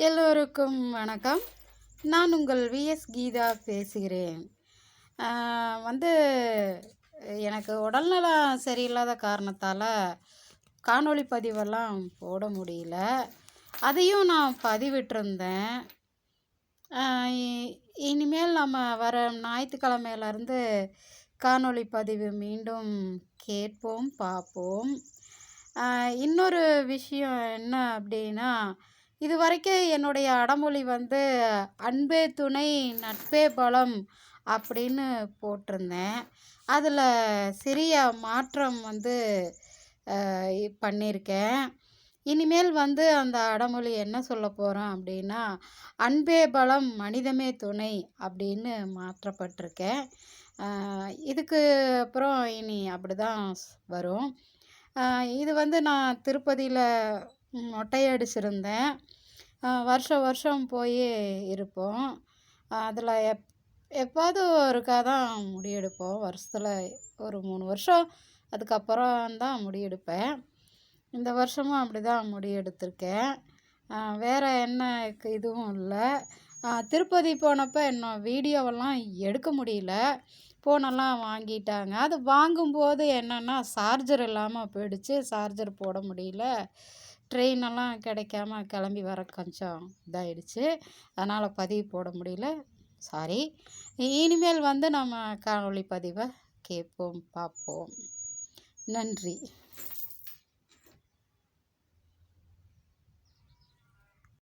எல்லோருக்கும் வணக்கம். நான் உங்கள் விஎஸ் கீதா பேசுகிறேன். வந்து எனக்கு உடல்நலம் சரியில்லாத காரணத்தால் காணொளி பதிவெல்லாம் போட முடியல. அதையும் நான் பதிவிட்டிருந்தேன். இனிமேல் நம்ம வர ஞாயிற்றுக்கிழமையிலேருந்து காணொளி பதிவு மீண்டும் கேட்போம் பார்ப்போம். இன்னொரு விஷயம் என்ன அப்படின்னா இது வரைக்கும் என்னுடைய அடமொழி வந்து அன்பே துணை நட்பே பலம் அப்படின்னு போட்டிருந்தேன். அதில் சிறிய மாற்றம் வந்து பண்ணியிருக்கேன். இனிமேல் வந்து அந்த அடமொழி என்ன சொல்ல போகிறோம் அப்படின்னா அன்பே பலம் மனிதமே துணை அப்படின்னு மாற்றப்பட்டிருக்கேன். இதுக்கு அப்புறம் இனி அப்படி தான் வரும் இது வந்து நான் திருப்பதியில் மொட்டையடிச்சிருந்தேன் வருஷம் வருஷம் போய் இருப்போம். அதில் எப் எப்போது ஒருக்கா தான் முடி எடுப்போம் வருஷத்தில் ஒரு மூணு வருஷம் அதுக்கப்புறம் தான் முடி எடுப்பேன் இந்த வருஷமும் அப்படி தான் முடி எடுத்திருக்கேன் வேறு என்ன இதுவும் இல்லை. திருப்பதி போனப்போ இன்னும் வீடியோவெல்லாம் எடுக்க முடியல. ஃபோனெல்லாம் வாங்கிட்டாங்க. அது வாங்கும்போது என்னென்னா சார்ஜர் இல்லாமல் போயிடுச்சு. சார்ஜர் போட முடியல. ட்ரெயினெல்லாம் கிடைக்காம கிளம்பி வர கொஞ்சம் இதாகிடுச்சு அதனால் பதிவு போட முடியல. சாரி. இனிமேல் வந்து நம்ம காணொளி பதிவை கேட்போம் பார்ப்போம். நன்றி.